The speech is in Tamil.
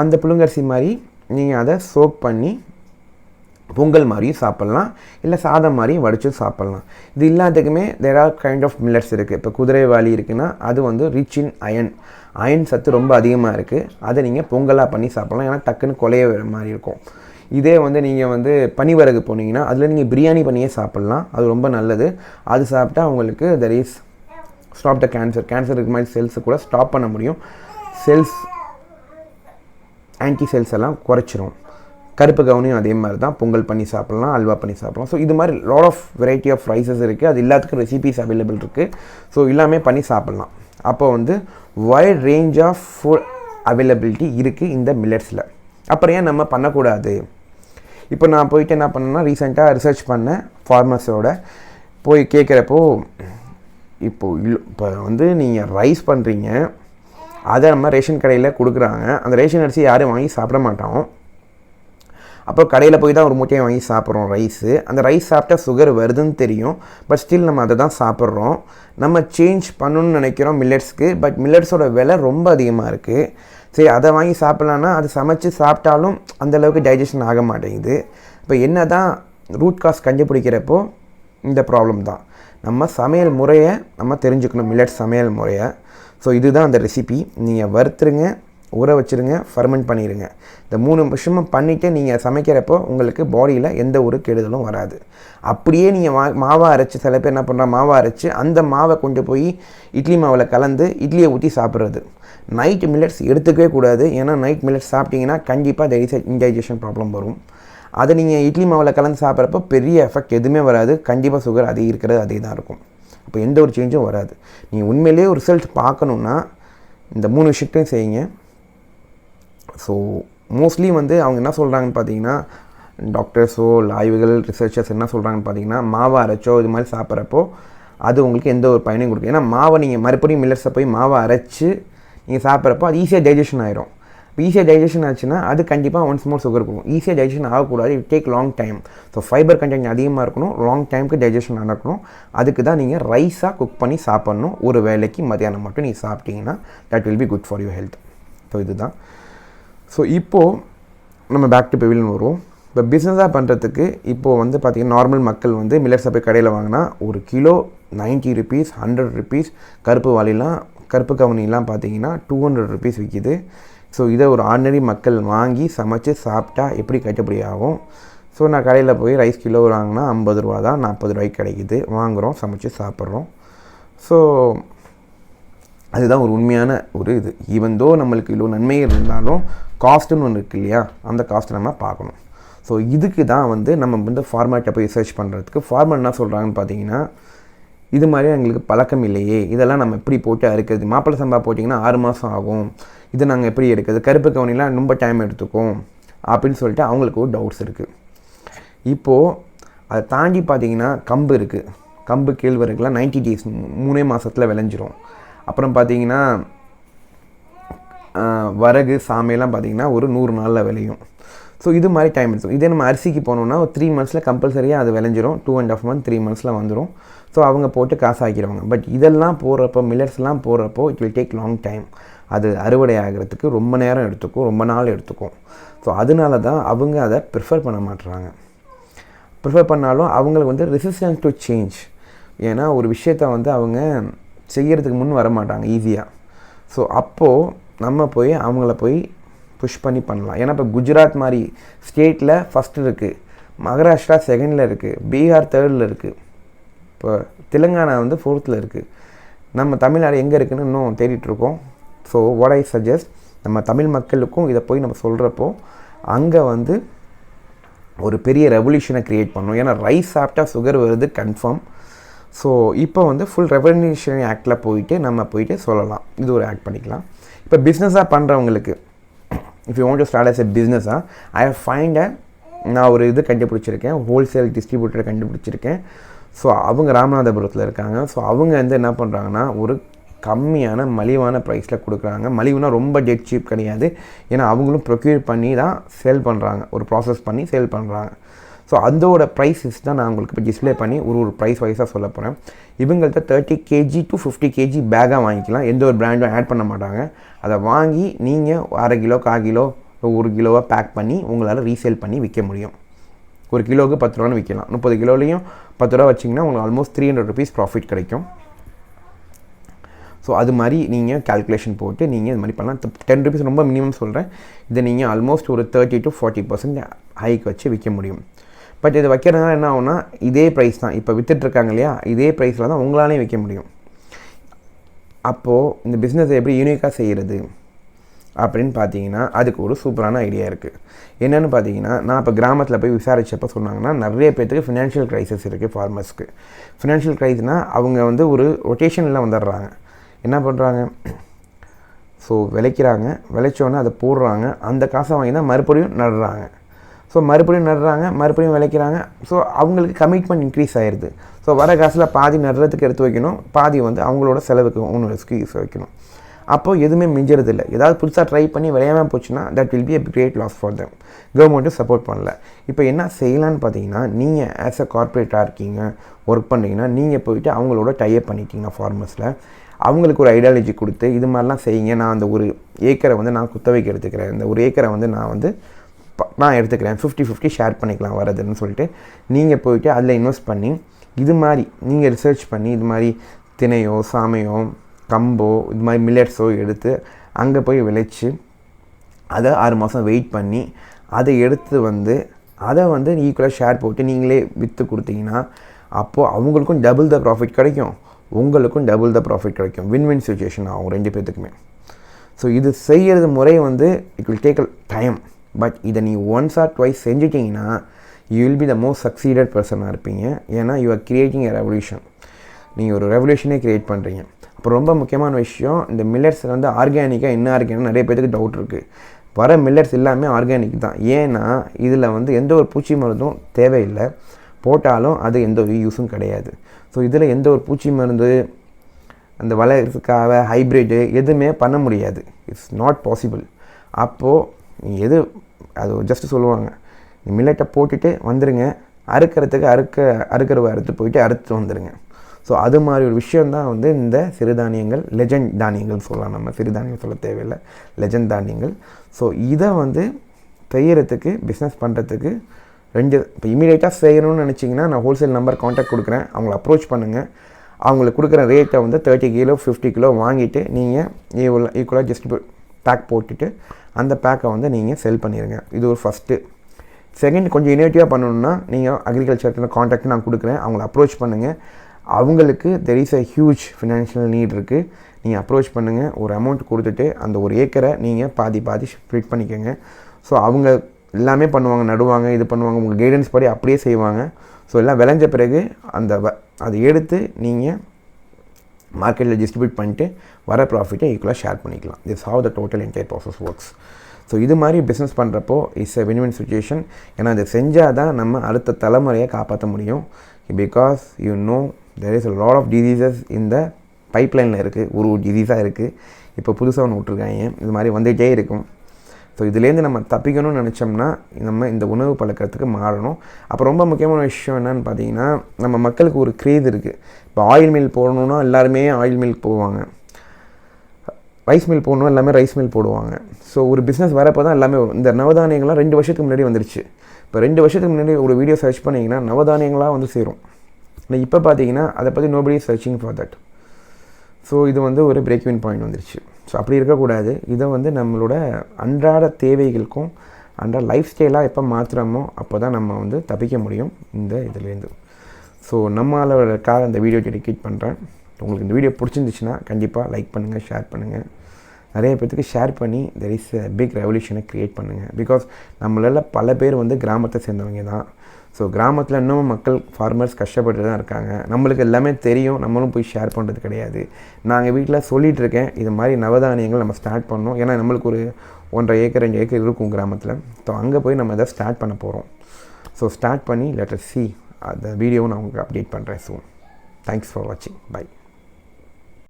அந்த புழுங்கரிசி மாதிரி நீங்கள் அதை சோக் பண்ணி பொங்கல் மாதிரியும் சாப்பிட்லாம். இல்லை சாதம் மாதிரியும் வடிச்சும் சாப்பிட்லாம். இது எல்லாத்துக்குமே there are kind of millets இருக்குது இப்போ குதிரைவாளி இருக்குன்னா அது வந்து ரிச் இன் அயன் அயன் சத்து ரொம்ப அதிகமாக இருக்குது அதை நீங்கள் பொங்கலாக பண்ணி சாப்பிட்லாம். ஏன்னா டக்குன்னு கொலைய வர மாதிரி இருக்கும். இதே வந்து நீங்கள் வந்து பனிவரகு போனீங்கன்னா அதில் நீங்கள் பிரியாணி பண்ணியே சாப்பிட்லாம். அது ரொம்ப நல்லது. அது சாப்பிட்டா உங்களுக்கு there is stop the cancer cancer இருக்க மாதிரி செல்ஸை கூட ஸ்டாப் பண்ண முடியும். செல்ஸ் ஆன்டி செல்ஸ் எல்லாம் குறைச்சிரும். கருப்பு கவுனியும் அதே மாதிரி தான் பொங்கல் பண்ணி சாப்பிட்லாம் அல்வா பண்ணி சாப்பிட்லாம். ஸோ இது மாதிரி lot of variety of rices இருக்குது அது எல்லாத்துக்கும் ரெசிபீஸ் அவைலபிள் இருக்குது ஸோ எல்லாமே பண்ணி சாப்பிட்லாம். அப்போ வந்து wide range of food availability இருக்குது இந்த மில்லட்ஸில் அப்புறம் ஏன் நம்ம பண்ணக்கூடாது? இப்போ நான் போயிட்டு என்ன பண்ணேன்னா ரீசெண்டாக ரிசர்ச் பண்ணேன் ஃபார்மர்ஸோட போய் கேட்குறப்போ இப்போது இப்போ வந்து நீங்கள் ரைஸ் பண்ணுறீங்க அதை நம்ம ரேஷன் கடையில் கொடுக்குறாங்க. அந்த ரேஷன் அரிசி யாரும் வாங்கி சாப்பிட மாட்டோம். அப்போ கடையில் போய் தான் ஒரு மூட்டையை வாங்கி சாப்பிட்றோம் ரைஸு அந்த ரைஸ் சாப்பிட்டா சுகர் வருதுன்னு தெரியும். பட் ஸ்டில் நம்ம அதை தான் சாப்பிட்றோம். நம்ம சேஞ்ச் பண்ணணும்னு நினைக்கிறோம் மில்லட்ஸ்க்கு பட் மில்லட்ஸோட விலை ரொம்ப அதிகமாக இருக்குது சரி அதை வாங்கி சாப்பிட்லான்னா அது சமைச்சு சாப்பிட்டாலும் அந்தளவுக்கு டைஜஷன் ஆக மாட்டேங்குது. இப்போ என்ன தான் ரூட் காஸ் கண்டுபிடிக்கிறப்போ இந்த ப்ராப்ளம் தான். நம்ம சமையல் முறையை நம்ம தெரிஞ்சுக்கணும் மில்லட் சமையல் முறையை. ஸோ இதுதான் அந்த ரெசிபி நீங்கள் வறுத்துருங்க ஊற வச்சுருங்க ஃபர்மெண்ட் பண்ணிடுங்க இந்த மூணு விஷயமும் பண்ணிவிட்டு நீங்கள் சமைக்கிறப்போ உங்களுக்கு பாடியில் எந்த ஒரு கெடுதலும் வராது. அப்படியே நீங்கள் மா மாவை அரைச்சி சில பேர் என்ன பண்ணுறா மாவை அரைச்சி அந்த மாவை கொண்டு போய் இட்லி மாவில் கலந்து இட்லியை ஊற்றி சாப்பிட்றது. நைட் மில்லட்ஸ் எடுத்துக்கவே கூடாது. ஏன்னா நைட் மில்லட்ஸ் சாப்பிட்டிங்கன்னா கண்டிப்பாக தெர் இன்டைஜஷன் ப்ராப்ளம் வரும். அதை நீங்கள் இட்லி மாவில் கலந்து சாப்பிட்றப்போ பெரிய எஃபெக்ட் எதுவுமே வராது. கண்டிப்பாக சுகர் அதே இருக்கிறது அதே தான் இருக்கும். அப்போ எந்த ஒரு சேஞ்சும் வராது. நீங்கள் உண்மையிலேயே ஒரு ரிசல்ட் பார்க்கணுன்னா இந்த மூணு விஷயத்தையும் செய்யுங்க. ஸோ மோஸ்ட்லி வந்து அவங்க என்ன சொல்கிறாங்கன்னு பார்த்தீங்கன்னா டாக்டர்ஸோ இல்லை ஆய்வுகள் ரிசர்ச்சர்ஸ் என்ன சொல்கிறாங்கன்னு பார்த்தீங்கன்னா மாவை அரைச்சோ இது மாதிரி சாப்பிட்றப்போ அது உங்களுக்கு எந்த ஒரு பயனையும் கொடுக்கும். ஏன்னா மாவை நீங்கள் மறுபடியும் மில்லர்ஸை போய் மாவை அரைச்சி நீங்கள் சாப்பிட்றப்போ அது ஈஸியாக டைஜஷன் ஆயிரும். இப்போ ஈஸியாக டைஜஷன் ஆச்சுன்னா அது கண்டிப்பாக ஒன்ஸ் மோர் சுகர் கொடுக்கும். ஈஸியாக டைஜஷன் ஆகக்கூடாது. It take long time so fibre content அதிகமாக இருக்கணும். லாங் டைமுக்கு டைஜஷன் நடக்கணும். அதுக்கு தான் நீங்கள் ரைஸாக குக் பண்ணி சாப்பிட்ணும். ஒரு வேலைக்கு மதியானம் மட்டும் நீங்கள் சாப்பிட்டீங்கன்னா that will be good for your health so இதுதான். ஸோ இப்போது நம்ம பேக் டு பெவில்னு வருவோம். இப்போ பிஸ்னஸாக பண்ணுறதுக்கு இப்போது வந்து பார்த்திங்கன்னா நார்மல் மக்கள் வந்து மில்லட்ஸை போய் கடையில் வாங்கினா ஒரு kilo ninety rupees hundred rupees கருப்பு வாலிலாம் கருப்பு கவனிலாம் பார்த்தீங்கன்னா டூ ஹண்ட்ரட் ருபீஸ் விற்கிது ஸோ இதை ஒரு ஆர்டினரி மக்கள் வாங்கி சமைச்சு சாப்பிட்டா எப்படி கட்டுப்படி ஆகும்? ஸோ நான் கடையில் போய் ரைஸ் கிலோ வாங்கினா ஐம்பது ரூபா தான் நாற்பது ரூபாய்க்கு கிடைக்குது. வாங்குகிறோம் சமைச்சு சாப்பிட்றோம். ஸோ அதுதான் ஒரு உண்மையான ஒரு இது. ஈவன் தோ நம்மளுக்கு இவ்வளோ நன்மை இருந்தாலும் காஸ்ட்டுன்னு ஒன்று இருக்கு இல்லையா? அந்த காஸ்ட்டை நம்ம பார்க்கணும். ஸோ இதுக்கு தான் வந்து நம்ம வந்து ஃபார்மேட்டை போய் ரிசர்ச் பண்ணுறதுக்கு ஃபார்மேட் என்ன சொல்கிறாங்கன்னு பார்த்தீங்கன்னா இது மாதிரி எங்களுக்கு பழக்கம் இல்லையே. இதெல்லாம் நம்ம எப்படி போட்டு அறுக்கிறது? மாப்பிள்ளை சம்பா போட்டிங்கன்னா ஆறு மாதம் ஆகும். இது நாங்கள் எப்படி எடுக்கிறது? கருப்பு கவனிலாம் ரொம்ப டைம் எடுத்துக்கும். அப்படின்னு சொல்லிட்டு அவங்களுக்கு ஒரு டவுட்ஸ் இருக்குது இப்போது அதை தாண்டி பார்த்தீங்கன்னா கம்பு இருக்குது கம்பு கேழ்வரகுலாம் நைன்டி டேஸ் மூணே மாதத்தில் விளைஞ்சிரும். அப்புறம் பார்த்தீங்கன்னா வரகு சாமையெல்லாம் பார்த்திங்கன்னா ஒரு நூறு நாளில் விளையும். ஸோ இது மாதிரி டைம் எடுக்கும் இதே நம்ம அரிசிக்கு போனோம்னா ஒரு த்ரீ மந்த்ஸில் கம்பல்சரியாக அது விளைஞ்சிரும். Two and half month three மந்த்ஸில் வந்துடும் ஸோ அவங்க போட்டு காசு ஆக்கிடுவாங்க. பட் இதெல்லாம் போடுறப்போ மில்லட்ஸ்லாம் போடுறப்போ it will take long time அது அறுவடை ஆகிறதுக்கு ரொம்ப நேரம் எடுத்துக்கும். ரொம்ப நாள் எடுத்துக்கும். ஸோ அதனால தான் அவங்க அதை ப்ரிஃபர் பண்ண மாட்டுறாங்க ப்ரிஃபர் பண்ணாலும் அவங்களுக்கு வந்து ரெசிஸ்டன்ஸ் டு சேஞ்ச் ஏன்னா ஒரு விஷயத்த வந்து அவங்க செய்கிறதுக்கு முன் வர மாட்டாங்க ஈஸியாக ஸோ அப்போது நம்ம போய் அவங்கள போய் புஷ் பண்ணி பண்ணலாம். ஏன்னா இப்போ குஜராத் மாதிரி ஸ்டேட்டில் ஃபஸ்ட்டு இருக்குது மகாராஷ்டிரா செகண்டில் இருக்குது பீகார் தேர்டில் இருக்குது இப்போ தெலுங்கானா வந்து ஃபோர்த்தில் இருக்குது நம்ம தமிழ்நாடு எங்கே இருக்குதுன்னு இன்னும் தேடிட்டுருக்கோம் ஸோ வாட் ஐ சஜஸ்ட் நம்ம தமிழ் மக்களுக்கும் இதை போய் நம்ம சொல்கிறப்போ அங்கே வந்து ஒரு பெரிய ரெவல்யூஷனை க்ரியேட் பண்ணணும் ஏன்னா ரைஸ் சாப்பிட்டா சுகர் வருது கன்ஃபார்ம் ஸோ இப்போ வந்து ஃபுல் ரெவல்யூஷனரி ஆக்டில் போயிட்டு நம்ம போயிட்டு சொல்லலாம். இது ஒரு ஆக்ட் பண்ணிக்கலாம். இப்போ பிஸ்னஸாக பண்ணுறவங்களுக்கு if you want to start as a பிஸ்னஸாக ஐ ஹவ் ஃபைண்ட் அ நான் ஒரு இது கண்டுபிடிச்சிருக்கேன். ஹோல்சேல் டிஸ்ட்ரிபியூட்டரை கண்டுபிடிச்சிருக்கேன். ஸோ அவங்க ராமநாதபுரத்தில் இருக்காங்க. ஸோ அவங்க வந்து என்ன பண்ணுறாங்கன்னா ஒரு கம்மியான மலிவான ப்ரைஸில் கொடுக்குறாங்க. மலிவுனா ரொம்ப டெட் சீப் கிடையாது. ஏன்னா அவங்களும் ப்ரொக்யூர் பண்ணி தான் சேல் பண்ணுறாங்க ஒரு ப்ராசஸ் பண்ணி சேல் பண்ணுறாங்க ஸோ அதோட ப்ரைஸஸ் தான் நான் உங்களுக்கு இப்போ டிஸ்பிளே பண்ணி ஒரு ஒரு ப்ரைஸ் வைஸாக சொல்ல போகிறேன் இவங்கள்ட்ட thirty KG to fifty KG பேக்காக வாங்கிக்கலாம். எந்த ஒரு பிராண்டும் ஆட் பண்ண மாட்டாங்க. அதை வாங்கி நீங்கள் அரை கிலோ கால் கிலோ ஒரு கிலோவாக பேக் பண்ணி உங்களால் ரீசேல் பண்ணி விற்க முடியும். ஒரு கிலோவுக்கு பத்து ரூபான்னு விற்கலாம் முப்பது கிலோலையும் பத்து ரூபா வச்சிங்கன்னா உங்களுக்கு almost three hundred rupees profit கிடைக்கும். ஸோ அது மாதிரி நீங்கள் கால்குலேஷன் போட்டு நீங்கள் இது மாதிரி பண்ணலாம். டென் ருபீஸ் ரொம்ப மினிமம் சொல்கிறேன் இதை நீங்கள் ஆல்மோஸ்ட் ஒரு thirty to forty percent hike வச்சு விற்க முடியும். பட் இது வைக்கிறதுனால என்ன ஆகும்னா இதே ப்ரைஸ் தான். இப்போ விற்றுட்ருக்காங்க இல்லையா? இதே ப்ரைஸில் தான் உங்களாலேயும் விற்க முடியும். அப்போது இந்த பிஸ்னஸை எப்படி யூனிக்காக செய்கிறது அப்படின்னு பார்த்தீங்கன்னா அதுக்கு ஒரு சூப்பரான ஐடியா இருக்குது என்னென்னு பார்த்தீங்கன்னா நான் இப்போ கிராமத்தில் போய் விசாரிச்சப்போ சொன்னாங்கன்னா நிறைய பேர்த்துக்கு ஃபினான்ஷியல் க்ரைசிஸ் இருக்குது ஃபார்மர்ஸ்க்கு ஃபினான்ஷியல் க்ரைஸ்னால் அவங்க வந்து ஒரு ரொட்டேஷனில் வந்துடுறாங்க. என்ன பண்ணுறாங்க ஸோ விளைக்கிறாங்க. விளைச்சோன்னே அதை போடுறாங்க. அந்த காசை வாங்கி தான் மறுபடியும் நடுறாங்க. ஸோ மறுபடியும் நடுறாங்க மறுபடியும் விளைக்கிறாங்க. ஸோ அவங்களுக்கு கமிட்மெண்ட் இன்க்ரீஸ் ஆயிடுது ஸோ வர காசில் பாதி நடுறதுக்கு எடுத்து வைக்கணும் பாதி வந்து அவங்களோட செலவுக்கு ஒன்று ஸ்கீஸ் வைக்கணும். அப்போது எதுவுமே மிஞ்சறது இல்லை. ஏதாவது புதுசாக ட்ரை பண்ணி விளையாமல் போச்சுன்னா that will be a great loss for them கவர்மெண்ட்டும் சப்போர்ட் பண்ணல. இப்போ என்ன செய்யலான்னு பார்த்தீங்கன்னா நீங்கள் ஆஸ் அ கார்ப்பரேட்டாக இருக்கீங்க ஒர்க் பண்ணுறீங்கன்னா நீங்கள் போயிட்டு அவங்களோட டைப் பண்ணிட்டீங்கன்னா ஃபார்மர்ஸில் அவங்களுக்கு ஒரு ஐடியாலஜி கொடுத்து இது மாதிரிலாம் செய்யுங்க. நான் அந்த ஒரு ஏக்கரை வந்து நான் குத்தவைக்கு எடுத்துக்கிறேன். இந்த ஒரு ஏக்கரை வந்து நான் வந்து நான் எடுத்துக்கிறேன். ஃபிஃப்டி ஃபிஃப்டி ஷேர் பண்ணிக்கலாம் வரதுன்னு சொல்லிட்டு நீங்கள் போயிட்டு அதில் இன்வெஸ்ட் பண்ணி இது மாதிரி நீங்கள் ரிசர்ச் பண்ணி இது மாதிரி தினையோ சாமையோ கம்போ இது மாதிரி மில்லட்ஸோ எடுத்து அங்கே போய் விளைச்சி அதை ஆறு மாதம் வெயிட் பண்ணி அதை எடுத்து வந்து அதை வந்து ஈக்குவலாக ஷேர் போட்டு நீங்களே விற்று கொடுத்தீங்கன்னா அப்போது அவங்களுக்கும் டபுள் த ப்ராஃபிட் கிடைக்கும். உங்களுக்கும் டபுள் த ப்ராஃபிட் கிடைக்கும். வின் வின் சுச்சுவேஷன் ஆகும் ரெண்டு பேர்த்துக்குமே ஸோ இது செய்கிறது முறை வந்து it will take a time but இதை நீ once or twice செஞ்சிட்டிங்கன்னா you will be the most succeeded பர்சனாக இருப்பீங்க. ஏன்னா you are creating a revolution நீங்கள் ஒரு ரெவல்யூஷனே க்ரியேட் பண்ணுறீங்க அப்புறம் ரொம்ப முக்கியமான விஷயம் இந்த மில்லட்ஸ் வந்து ஆர்கானிக்காக என்ன ஆர்கானிக் நிறைய பேருக்கு டவுட் இருக்குது வர மில்லட்ஸ் எல்லாமே ஆர்கானிக் தான். ஏன்னா இதில் வந்து எந்த ஒரு பூச்சி மருந்தும் தேவையில்லை. போட்டாலும் அது எந்த ஒரு யூஸும் கிடையாது. ஸோ இதில் எந்த ஒரு பூச்சி மருந்து அந்த வளர்க்காக ஹைப்ரிட்டு எதுவுமே பண்ண முடியாது. இட்ஸ் நாட் பாசிபிள் அப்போது நீ எது அது ஜஸ்ட்டு சொல்லுவாங்க. நீ மில்லட்டை போட்டுட்டு வந்துடுங்க அறுக்கிறதுக்கு அறுக்க அறுக்கிறவ அறுத்து போயிட்டு அறுத்து வந்துடுங்க ஸோ அது மாதிரி ஒரு விஷயந்தான் வந்து இந்த சிறுதானியங்கள் லெஜண்ட் தானியங்கள் சொல்லலாம். நம்ம சிறுதானியம் சொல்ல தேவையில்லை. லெஜண்ட் தானியங்கள். ஸோ இதை வந்து செய்கிறதுக்கு பிஸ்னஸ் பண்ணுறதுக்கு ரெண்டு இப்போ இமீடியட்டாக செய்யணும்னு நினச்சிங்கன்னா நான் ஹோல்சேல் நம்பர் காண்டாக்ட் கொடுக்குறேன். அவங்கள அப்ரோச் பண்ணுங்கள் அவங்களுக்கு கொடுக்குற ரேட்டை வந்து தேர்ட்டி கிலோ ஃபிஃப்டி கிலோ வாங்கிட்டு நீங்கள் ஈக்குவலாக ஈக்குவலாக ஜஸ்ட் பேக் போட்டுட்டு அந்த பேக்கை வந்து நீங்கள் செல் பண்ணிடுங்க இது ஒரு ஃபஸ்ட்டு செகண்ட் கொஞ்சம் இனோவேட்டிவாக பண்ணணுன்னா நீங்கள் அக்ரிகல்ச்சர் காண்டாக்ட் நான் கொடுக்குறேன். அவங்கள அப்ரோச் பண்ணுங்கள் அவங்களுக்கு there is a huge financial need இருக்குது நீங்கள் அப்ரோச் பண்ணுங்கள் ஒரு அமௌண்ட் கொடுத்துட்டு அந்த ஒரு ஏக்கரை நீங்கள் பாதி பாதி ஸ்ப்ளிட் பண்ணிக்கோங்க. ஸோ அவங்க எல்லாமே பண்ணுவாங்க. நடுவாங்க இது பண்ணுவாங்க. உங்கள் கைடன்ஸ் படி அப்படியே செய்வாங்க. ஸோ எல்லாம் விளைஞ்ச பிறகு அந்த வ அதை எடுத்து நீங்கள் மார்க்கெட்டில் டிஸ்ட்ரிபியூட் பண்ணிட்டு வர ப்ராஃபிட்டை ஈக்குவலாக ஷேர் பண்ணிக்கலாம். This how the total entire process works so இது மாதிரி பிஸ்னஸ் பண்ணுறப்போ it's a win win situation ஏன்னா அதை செஞ்சால் தான் நம்ம அடுத்த தலைமுறையை காப்பாற்ற முடியும். Because you know there is a lot of diseases இந்த பைப்லைனில் இருக்குது ஒரு டிசீஸாக இருக்குது இப்போ புதுசாக ஒன்று விட்ருக்காங்க இது மாதிரி வந்துகிட்டே இருக்கும். ஸோ இதுலேருந்து நம்ம தப்பிக்கணும்னு நினச்சோம்னா நம்ம இந்த உணவு பழக்கத்துக்கு மாறணும். அப்போ ரொம்ப முக்கியமான விஷயம் என்னன்னு பார்த்தீங்கன்னா நம்ம மக்களுக்கு ஒரு கிரேது இருக்குது இப்போ ஆயில் மில் போடணுன்னா எல்லாருமே ஆயில் மில் போவாங்க. ரைஸ் மில் போடணும் எல்லாமே ரைஸ் மில் போடுவாங்க. ஸோ ஒரு பிஸ்னஸ் வரப்போ தான் எல்லாமே வரும். இந்த நவதானியங்கள்லாம் ரெண்டு வருஷத்துக்கு முன்னாடி வந்துருச்சு. இப்போ ரெண்டு வருஷத்துக்கு முன்னாடி ஒரு வீடியோ சர்ச் பண்ணிங்கன்னா நவதானியங்களாக வந்து சேரும். ஆனால் இப்போ பார்த்தீங்கன்னா அதை பற்றி nobody searching for that so இது வந்து ஒரு பிரேக் வின் பாயிண்ட் வந்துருச்சு. ஸோ அப்படி இருக்கக்கூடாது. இதை வந்து நம்மளோட அன்றாட தேவைகளுக்கும் அன்றாட லைஃப் ஸ்டைலாக எப்போ மாற்றுறோமோ அப்போ தான் நம்ம வந்து தப்பிக்க முடியும் இந்த இதுலேருந்து. ஸோ நம்மளோடக்காக இந்த வீடியோ டெடிகேட் பண்ணுறேன் உங்களுக்கு இந்த வீடியோ பிடிச்சிருந்துச்சுன்னா கண்டிப்பாக லைக் பண்ணுங்கள் ஷேர் பண்ணுங்கள் நிறைய பேர்த்துக்கு ஷேர் பண்ணி தெர் இஸ் எ பிக் ரெவல்யூஷனை க்ரியேட் பண்ணுங்கள் பிகாஸ் நம்மளால் பல பேர் வந்து கிராமத்தை சேர்ந்தவங்க தான். ஸோ கிராமத்தில் இன்னமும் மக்கள் ஃபார்மர்ஸ் கஷ்டப்பட்டு தான் இருக்காங்க. நம்மளுக்கு எல்லாமே தெரியும். நம்மளும் போய் ஷேர் பண்ணுறது கிடையாது. நாங்கள் வீட்டில் சொல்லிகிட்டு இருக்கேன். இது மாதிரி நவதானியங்கள் நம்ம ஸ்டார்ட் பண்ணோம் ஏன்னா நம்மளுக்கு ஒரு ஒன்றரை ஏக்கர் ரெண்டு ஏக்கர் இருக்கும் கிராமத்தில். ஸோ அங்கே போய் நம்ம எதாவது ஸ்டார்ட் பண்ண போகிறோம் ஸோ ஸ்டார்ட் பண்ணி லெட்டர் சி அந்த வீடியோவும் நான் உங்களுக்கு அப்டேட் பண்ணுறேன் ஸோ தேங்க்ஸ் ஃபார் வாட்சிங் பை